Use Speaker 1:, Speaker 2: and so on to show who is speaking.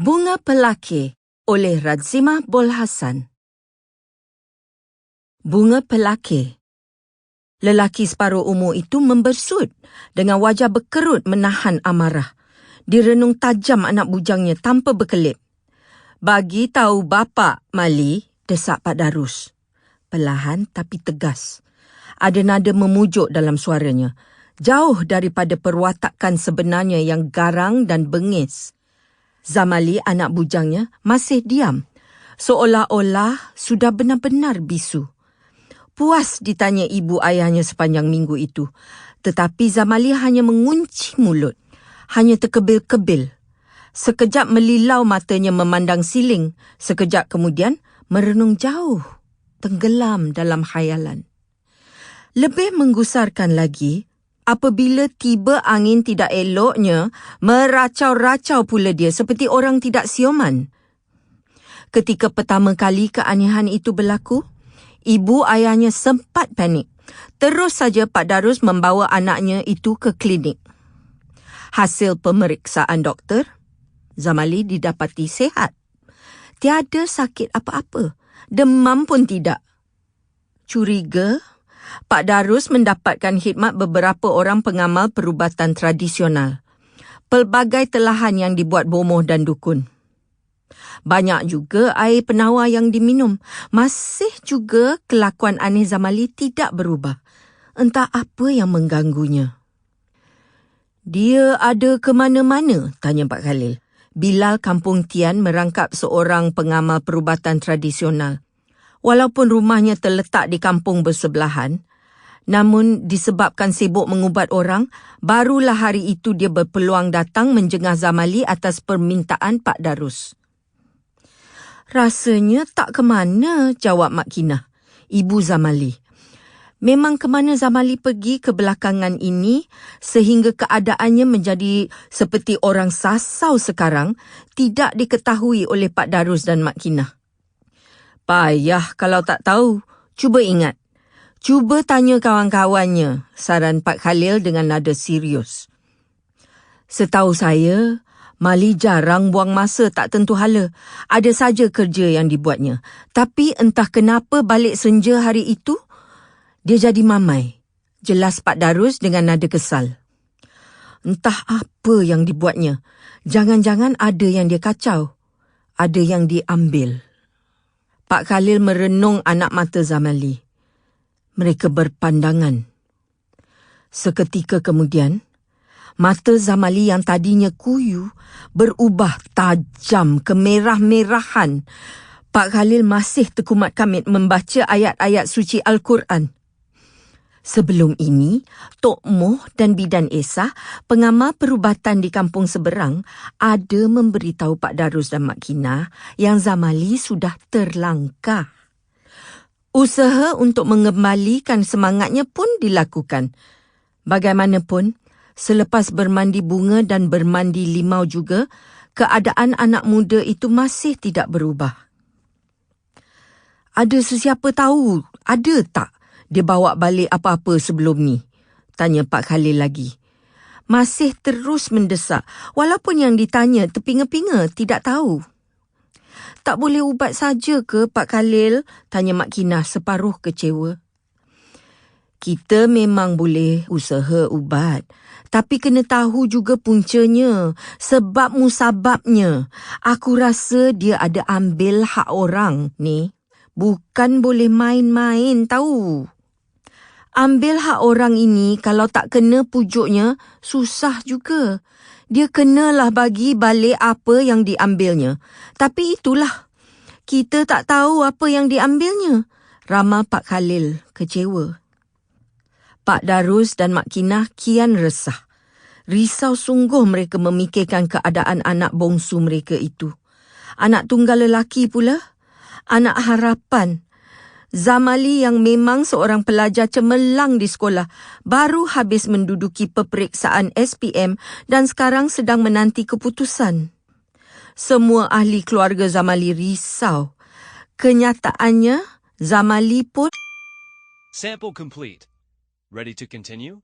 Speaker 1: Bunga Pelaki oleh Radzimah Bol Hasan Bunga Pelaki Lelaki separuh umur itu membersut dengan wajah berkerut menahan amarah. Direnung tajam anak bujangnya tanpa berkelip. Bagi tahu bapa Mali, desak Pak Darus. Perlahan tapi tegas. Ada nada memujuk dalam suaranya. Jauh daripada perwatakan sebenarnya yang garang dan bengis. Zamali, anak bujangnya, masih diam. Seolah-olah sudah benar-benar bisu. Puas ditanya ibu ayahnya sepanjang minggu itu. Tetapi Zamali hanya mengunci mulut. Hanya terkebil-kebil. Sekejap melilau matanya memandang siling. Sekejap kemudian merenung jauh. Tenggelam dalam khayalan. Lebih menggusarkan lagi, apabila tiba angin tidak eloknya, meracau-racau pula dia seperti orang tidak sioman. Ketika pertama kali keanehan itu berlaku, ibu ayahnya sempat panik. Terus saja Pak Darus membawa anaknya itu ke klinik. Hasil pemeriksaan doktor, Zamali didapati sehat. Tiada sakit apa-apa. Demam pun tidak. Curiga Pak Darus mendapatkan khidmat beberapa orang pengamal perubatan tradisional. Pelbagai telahan yang dibuat bomoh dan dukun. Banyak juga air penawar yang diminum. Masih juga kelakuan aneh Zamali tidak berubah. Entah apa yang mengganggunya. Dia ada ke mana-mana? Tanya Pak Khalil. Bilal Kampung Tian merangkap seorang pengamal perubatan tradisional. Walaupun rumahnya terletak di kampung bersebelahan, Namun disebabkan sibuk mengubat orang, barulah hari itu dia berpeluang datang menjengah Zamali atas permintaan Pak Darus. Rasanya tak ke mana, jawab Mak Kinah, Ibu Zamali. Memang ke mana Zamali pergi ke belakangan ini sehingga keadaannya menjadi seperti orang sasau sekarang tidak diketahui oleh Pak Darus dan Mak Kinah. Payah kalau tak tahu. Cuba ingat. Cuba tanya kawan-kawannya, saran Pak Khalil dengan nada serius. Setahu saya, Mali jarang buang masa tak tentu hala. Ada saja kerja yang dibuatnya. Tapi entah kenapa balik senja hari itu, dia jadi mamai. Jelas Pak Darus dengan nada kesal. Entah apa yang dibuatnya. Jangan-jangan ada yang dia kacau. Ada yang diambil. Pak Khalil merenung anak mata Zamali mereka berpandangan. Seketika kemudian, mata Zamali yang tadinya kuyu berubah tajam kemerah-merahan. Pak Khalil masih tekumat kamit membaca ayat-ayat suci Al-Quran. Sebelum ini, Tok Moh dan Bidan Esa, pengamal perubatan di kampung seberang, ada memberitahu Pak Darus dan Mak Kina yang Zamali sudah terlangkah. Usaha untuk mengembalikan semangatnya pun dilakukan. Bagaimanapun, selepas bermandi bunga dan bermandi limau juga, keadaan anak muda itu masih tidak berubah. Ada sesiapa tahu, ada tak dia bawa balik apa-apa sebelum ni? Tanya Pak Khalil lagi. Masih terus mendesak, walaupun yang ditanya terpinga-pinga tidak tahu. Tak boleh ubat saja ke Pak Khalil? Tanya Mak Kinah separuh kecewa. Kita memang boleh usaha ubat. Tapi kena tahu juga puncanya. Sebab musababnya. Aku rasa dia ada ambil hak orang ni. Bukan boleh main-main tahu. Ambil hak orang ini kalau tak kena pujuknya, susah juga dia kenalah bagi balik apa yang diambilnya. Tapi itulah, kita tak tahu apa yang diambilnya. Rama Pak Khalil kecewa. Pak Darus dan Mak Kinah kian resah. Risau sungguh mereka memikirkan keadaan anak bongsu mereka itu. Anak tunggal lelaki pula. Anak harapan Zamali yang memang seorang pelajar cemerlang di sekolah baru habis menduduki peperiksaan SPM dan sekarang sedang menanti keputusan. Semua ahli keluarga Zamali risau. Kenyataannya, Zamali pun
Speaker 2: Sample complete. Ready to continue?